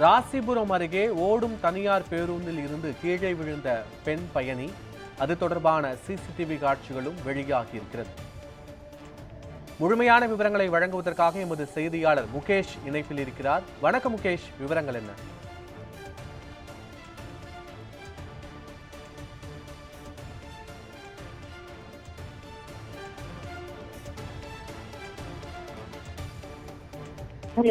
ராசிபுரம் அருகே ஓடும் தனியார் பேருந்தில் இருந்து கீழே விழுந்த பெண் பயணி அது தொடர்பான சிசிடிவி காட்சிகளும் வெளியாகி இருக்கிறது. முழுமையான விவரங்களை வழங்குவதற்காக எமது செய்தியாளர் முகேஷ் இணைப்பில் இருக்கிறார். வணக்கம் முகேஷ் விவரங்கள் என்ன?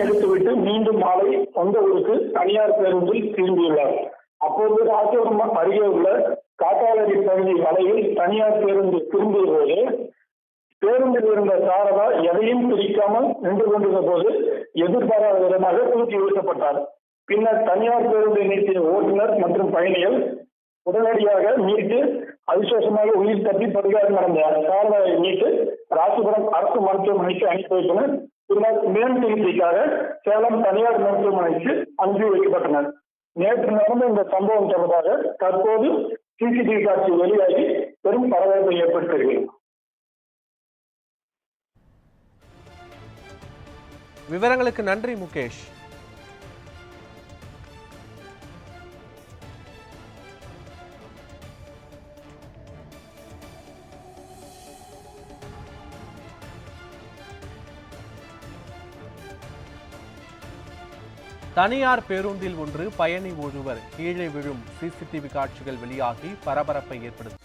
எடுத்துவிட்டு மீண்டும் மாலை சொந்த ஊருக்கு தனியார் பேருந்தில் திரும்பியுள்ளார். அப்போது ராசிபுரம் அருகே உள்ள காட்டாவரி பகுதி வலையில் தனியார் பேருந்து திரும்பிய போது பேருந்தில் இருந்த சாரதா எதையும் பிரிக்காமல் நின்று கொண்டிருந்த போது எதிர்பாராத விதமாக தூக்கி வீசப்பட்டார். பின்னர் தனியார் பேருந்தை நீட்டிய ஓட்டுநர் மற்றும் பயணிகள் உடனடியாக மீட்டு அதிசோஷமாக உயிர் தப்பி படுகாயம் நடந்த சாரதாவை மீட்டு ராசிபுரம் அரசு மருத்துவமனைக்கு அனுப்பி வைத்தனர். பின்னர் மேல் சிகிச்சைக்காக சேலம் தனியார் மருத்துவமனைக்கு அனுப்பி வைக்கப்பட்டனர். நேற்று நடந்த இந்த சம்பவம் தொடர்பாக தற்போது சிசிடிவி காட்சி வெளியாகி பெரும் பரபரப்பை ஏற்படுத்தியிருக்கிறது விவரங்களுக்கு நன்றி முகேஷ். தனியார் பேருந்தில் ஒன்று பயணி ஒருவர் கீழே விழும் சிசிடிவி காட்சிகள் வெளியாகி பரபரப்பை ஏற்படுத்தும்